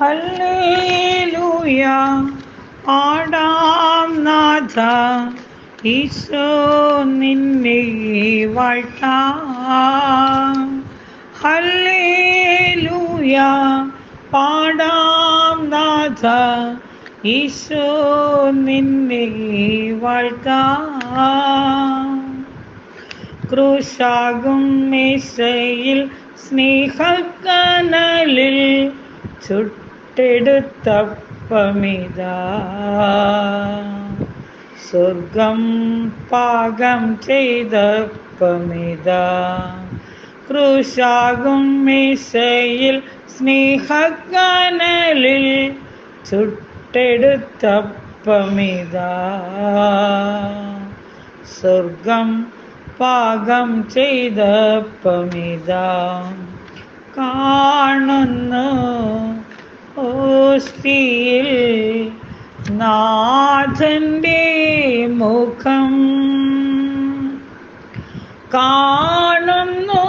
Hallelujah. പാടാം നാഥ. ഈശോ നിന്നെ വാഴ്ത്താം. ഹല്ലേലൂയ. പാടാം നാഥ. ഈശോ നിന്നെ വാഴ്ത്താം. ക്രൂശാകും മേശയിൽ സ്നേഹക്കനലിൽ ചുട്ടെടുത്തപ്പമിതാ സ്വർഗം പാകം ചെയ്തപ്പമിതാ ക്രൂശാകും മീശയിൽ സ്നേഹഗാനലിൽ ചുട്ടെടുത്തപ്പമിതാ സ്വർഗം പാകം ചെയ്തപ്പമിതാ കാണുന്നു ഓസ്തിയിൽ നാഥന്റെ മുഖം കാണുന്നു.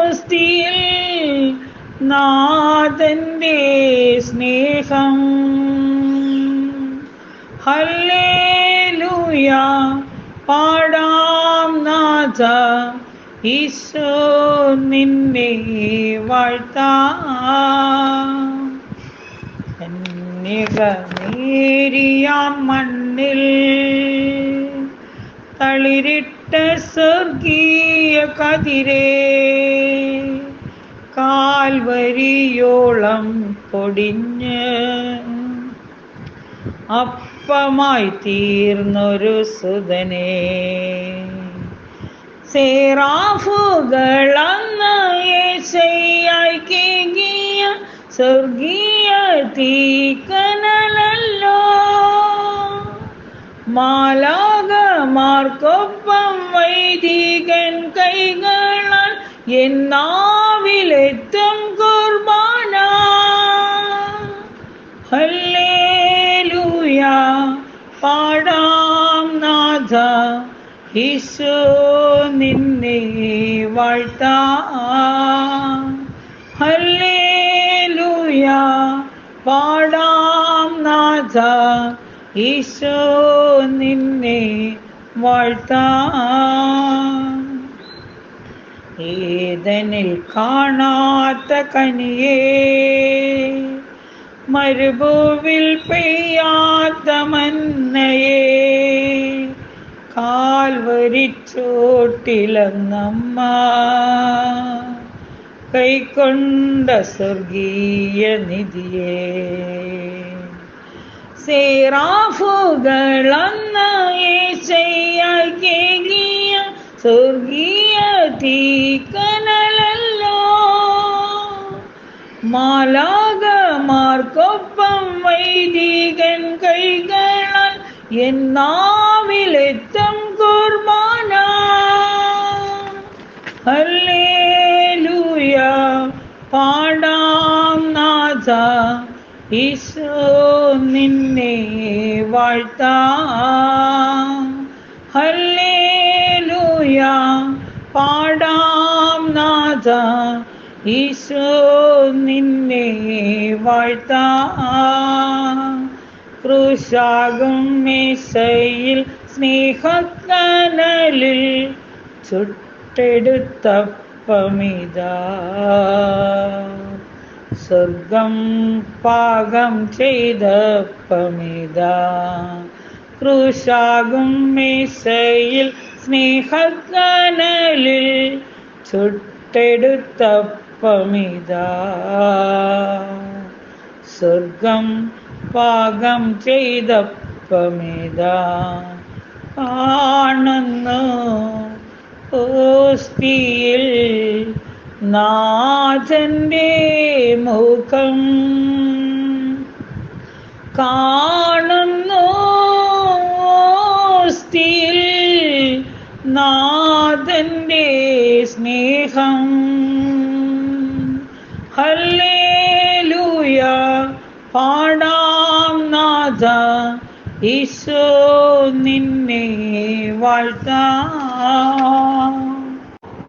ഓസ്തിയിൽ നാഥന്റെ സ്നേഹം. ഹല്ലേലൂയ പാടാം നാഥ. ഈശോ നിന്നെ വാഴ്ത്താം. മണ്ണിൽ തളിരിട്ട സ്വർഗീയ കതിരേ കാൽവരിയോളം പൊടിഞ്ഞ് അപ്പമായി തീർന്നൊരു സുതനേ. സേറാഫുകളന്ന് യേശയ്യായി കേകിയ സ്വർഗീയ തീക്കനലല്ലോ. മാലാകമാർക്കൊപ്പം വൈദികൻ കൈകളാൽ എന്നാവിലെത്തും കുർബാന. ഹല്ലേലൂയ. പാടാം നാഥ. ഈശോ നിന്നെ വാഴ്ത്തുയ പാടാം നാഥ. ഈശോ നിന്നെ വാഴ്ത്താം. ഏതനിൽ കാണാത്ത കനിയേ. മരുഭൂവിൽ പെയ്യാത്ത മന്നയേ. കാൽവരിച്ചോട്ടിലെന്നമ്മ കൈക്കൊണ്ട സ്വർഗീയ നിധിയെ. സേറാഫുകളന്ന് ഏശയ്യാക്കിയ സ്വർഗീയ തീക്കനലല്ലോ. മാലാകമാർക്കൊപ്പം വൈദികൻ കൈകളാൽ എന്നാവിലെത്തും ഈശോ നിന്നെ വാഴ്ത്താം. പാടാം നാഥ. ഈശോ നിന്നെ വാഴ്ത്താം. ക്രൂശാകും മേശയിൽ സ്നേഹക്കനലിൽ ചുട്ടെടുത്തപ്പമിതാ. സ്വർഗം പാകം ചെയ്തപ്പമിതാ. ക്രൂശാകും മീശയിൽ സ്നേഹക്കനലിൽ ചുട്ടെടുത്തപ്പമിതാ. സ്വർഗം പാകം ചെയ്തപ്പമിതാ. ആണെന്ന് ഓസ്തിയിൽ നാഥന്റെ മുഖം കാണുന്നു. നാഥന്റെ സ്നേഹം. ഹല്ലേലൂയ പാടാം നാഥ. ഈശോ നിന്നെ വാഴ്ത്താം.